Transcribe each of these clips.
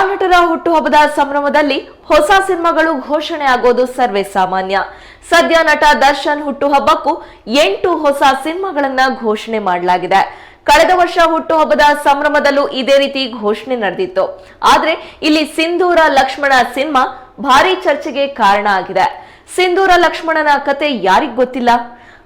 ಕಲಾನಟರ ಹುಟ್ಟುಹಬ್ಬದ ಸಂಭ್ರಮದಲ್ಲಿ ಹೊಸ ಸಿನಿಮಾಗಳು ಘೋಷಣೆ ಆಗೋದು ಸರ್ವೇ ಸಾಮಾನ್ಯ. ಸದ್ಯ ನಟ ದರ್ಶನ್ ಹುಟ್ಟುಹಬ್ಬಕ್ಕೂ ಎಂಟು ಹೊಸ ಸಿನಿಮಾಗಳನ್ನ ಘೋಷಣೆ ಮಾಡಲಾಗಿದೆ. ಕಳೆದ ವರ್ಷ ಹುಟ್ಟುಹಬ್ಬದ ಸಂಭ್ರಮದಲ್ಲೂ ಇದೇ ರೀತಿ ಘೋಷಣೆ ನಡೆದಿತ್ತು. ಆದ್ರೆ ಇಲ್ಲಿ ಸಿಂಧೂರ ಲಕ್ಷ್ಮಣ ಸಿನಿಮಾ ಭಾರಿ ಚರ್ಚೆಗೆ ಕಾರಣ ಆಗಿದೆ. ಸಿಂಧೂರ ಲಕ್ಷ್ಮಣನ ಕತೆ ಯಾರಿಗ್ ಗೊತ್ತಿಲ್ಲ?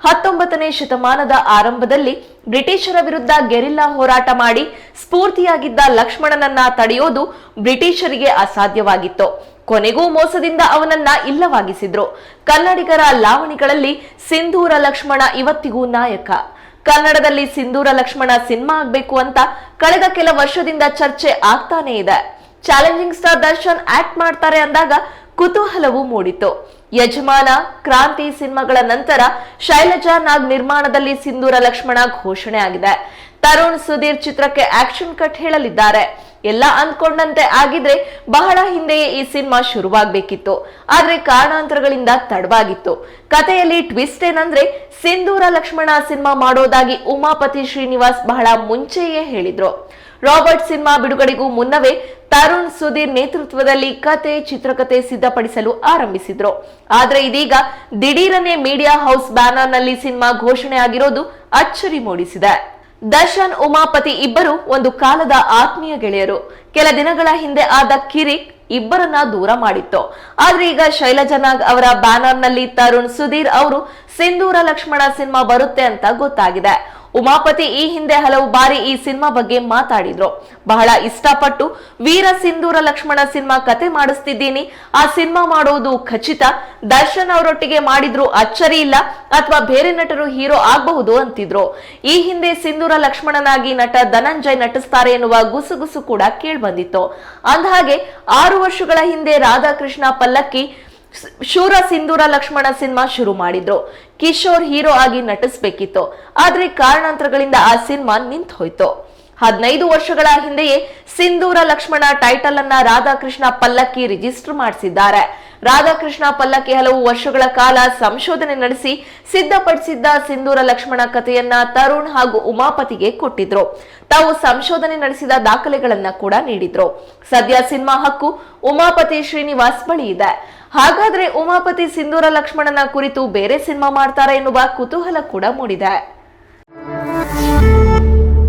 ಹತ್ತೊಂಬತ್ತನೇ ಶತಮಾನದ ಆರಂಭದಲ್ಲಿ ಬ್ರಿಟಿಷರ ವಿರುದ್ಧ ಗೆರಿಲ್ಲಾ ಹೋರಾಟ ಮಾಡಿ ಸ್ಫೂರ್ತಿಯಾಗಿದ್ದ ಲಕ್ಷ್ಮಣನನ್ನ ತಡೆಯೋದು ಬ್ರಿಟಿಷರಿಗೆ ಅಸಾಧ್ಯವಾಗಿತ್ತು. ಕೊನೆಗೂ ಮೋಸದಿಂದ ಅವನನ್ನ ಇಲ್ಲವಾಗಿಸಿದ್ರು. ಕನ್ನಡಿಗರ ಲಾವಣಿಗಳಲ್ಲಿ ಸಿಂಧೂರ ಲಕ್ಷ್ಮಣ ಇವತ್ತಿಗೂ ನಾಯಕ. ಕನ್ನಡದಲ್ಲಿ ಸಿಂಧೂರ ಲಕ್ಷ್ಮಣ ಸಿನಿಮಾ ಆಗ್ಬೇಕು ಅಂತ ಕಳೆದ ಕೆಲ ವರ್ಷದಿಂದ ಚರ್ಚೆ ಆಗ್ತಾನೆ ಇದೆ. ಚಾಲೆಂಜಿಂಗ್ ಸ್ಟಾರ್ ದರ್ಶನ್ ಆಕ್ಟ್ ಮಾಡ್ತಾರೆ ಅಂದಾಗ ಕುತೂಹಲವೂ ಮೂಡಿತು ಯಜಮಾನ ಕ್ರಾಂತಿ ಸಿನಿಮಾಗಳ ನಂತರ ಶೈಲಜಾ ನಾಗ್ ನಿರ್ಮಾಣದಲ್ಲಿ ಸಿಂಧೂರ ಲಕ್ಷ್ಮಣ ಘೋಷಣೆ ಆಗಿದೆ ತರುಣ್ ಸುಧೀರ್ ಚಿತ್ರಕ್ಕೆ ಆಕ್ಷನ್ ಕಟ್ ಹೇಳಲಿದ್ದಾರೆ. ಎಲ್ಲ ಅಂದ್ಕೊಂಡಂತೆ ಆಗಿದ್ರೆ ಬಹಳ ಹಿಂದೆಯೇ ಈ ಸಿನಿಮಾ ಶುರುವಾಗ್ಬೇಕಿತ್ತು. ಆದ್ರೆ ಕಾರಣಾಂತರಗಳಿಂದ ತಡವಾಗಿತ್ತು. ಕಥೆಯಲ್ಲಿ ಟ್ವಿಸ್ಟ್ ಏನಂದ್ರೆ, ಸಿಂಧೂರ ಲಕ್ಷ್ಮಣ ಸಿನಿಮಾ ಮಾಡೋದಾಗಿ ಉಮಾಪತಿ ಶ್ರೀನಿವಾಸ್ ಬಹಳ ಮುಂಚೆಯೇ ಹೇಳಿದ್ರು. ರಾಬರ್ಟ್ ಸಿನಿಮಾ ಬಿಡುಗಡೆಗೂ ಮುನ್ನವೇ ತರುಣ್ ಸುಧೀರ್ ನೇತೃತ್ವದಲ್ಲಿ ಕತೆ, ಚಿತ್ರಕತೆ ಸಿದ್ಧಪಡಿಸಲು ಆರಂಭಿಸಿದ್ರು. ಆದ್ರೆ ಇದೀಗ ದಿಢೀರನೆ ಮೀಡಿಯಾ ಹೌಸ್ ಬ್ಯಾನರ್ನಲ್ಲಿ ಸಿನಿಮಾ ಘೋಷಣೆ ಆಗಿರೋದು ಅಚ್ಚರಿ ಮೂಡಿಸಿದೆ. ದರ್ಶನ್, ಉಮಾಪತಿ ಇಬ್ಬರು ಒಂದು ಕಾಲದ ಆತ್ಮೀಯ ಗೆಳೆಯರು. ಕೆಲ ದಿನಗಳ ಹಿಂದೆ ಆದ ಕಿರಿಕ್ ಇಬ್ಬರನ್ನ ದೂರ ಮಾಡಿತ್ತು. ಆದ್ರೆ ಈಗ ಶೈಲಜನಾಗ್ ಅವರ ಬ್ಯಾನರ್ನಲ್ಲಿ ತರುಣ್ ಸುಧೀರ್ ಅವರು ಸಿಂಧೂರ ಲಕ್ಷ್ಮಣ ಸಿನಿಮಾ ಬರುತ್ತೆ ಅಂತ ಗೊತ್ತಾಗಿದೆ. ಉಮಾಪತಿ ಈ ಹಿಂದೆ ಹಲವು ಬಾರಿ ಈ ಸಿನಿಮಾ ಬಗ್ಗೆ ಮಾತಾಡಿದ್ರು. ಬಹಳ ಇಷ್ಟಪಟ್ಟು ವೀರ ಸಿಂಧೂರ ಲಕ್ಷ್ಮಣ ಸಿನಿಮಾ ಕತೆ ಮಾಡಿಸ್ತಿದ್ದೀನಿ. ಆ ಸಿನಿಮಾ ಮಾಡೋದು ಖಚಿತ. ದರ್ಶನ್ ಅವರೊಟ್ಟಿಗೆ ಮಾಡಿದ್ರು ಅಚ್ಚರಿ ಇಲ್ಲ, ಅಥವಾ ಬೇರೆ ನಟರು ಹೀರೋ ಆಗಬಹುದು ಅಂತಿದ್ರು. ಈ ಹಿಂದೆ ಸಿಂಧೂರ ಲಕ್ಷ್ಮಣನಾಗಿ ನಟ ಧನಂಜಯ್ ನಟಿಸ್ತಾರೆ ಎನ್ನುವ ಗುಸುಗುಸು ಕೂಡ ಕೇಳ್ಬಂದಿತ್ತು. ಅಂದಹಾಗೆ, ಆರು ವರ್ಷಗಳ ಹಿಂದೆ ರಾಧಾಕೃಷ್ಣ ಪಲ್ಲಕ್ಕಿ ಶೂರ ಸಿಂಧೂರ ಲಕ್ಷ್ಮಣ ಸಿನಿಮಾ ಶುರು ಮಾಡಿದ್ರು. ಕಿಶೋರ್ ಹೀರೋ ಆಗಿ ನಟಿಸ್ಬೇಕಿತ್ತು. ಆದ್ರೆ ಕಾರಣಾಂತರಗಳಿಂದ ಆ ಸಿನಿಮಾ ನಿಂತು ಹೋಯ್ತು ಹದಿನೈದು ವರ್ಷಗಳ ಹಿಂದೆಯೇ ಸಿಂಧೂರ ಲಕ್ಷ್ಮಣ ಟೈಟಲ್ ಅನ್ನ ರಾಧಾಕೃಷ್ಣ ಪಲ್ಲಕ್ಕಿ ರಿಜಿಸ್ಟರ್ ಮಾಡಿಸಿದ್ದಾರೆ. ರಾಧಾಕೃಷ್ಣ ಪಲ್ಲಕ್ಕಿ ಹಲವು ವರ್ಷಗಳ ಕಾಲ ಸಂಶೋಧನೆ ನಡೆಸಿ ಸಿದ್ಧಪಡಿಸಿದ್ದ ಸಿಂಧೂರ ಲಕ್ಷ್ಮಣ ಕಥೆಯನ್ನ ತರುಣ್ ಹಾಗೂ ಉಮಾಪತಿಗೆ ಕೊಟ್ಟಿದ್ರು. ತಾವು ಸಂಶೋಧನೆ ನಡೆಸಿದ ದಾಖಲೆಗಳನ್ನ ಕೂಡ ನೀಡಿದ್ರು. ಸದ್ಯ ಸಿನಿಮಾ ಹಕ್ಕು ಉಮಾಪತಿ ಶ್ರೀನಿವಾಸ್ ಬಳಿ ಇದೆ. ಹಾಗಾದ್ರೆ ಉಮಾಪತಿ ಸಿಂಧೂರ ಲಕ್ಷ್ಮಣನ ಕುರಿತು ಬೇರೆ ಸಿನಿಮಾ ಮಾಡ್ತಾರೆ ಎನ್ನುವ ಕುತೂಹಲ ಕೂಡ ಮೂಡಿದೆ.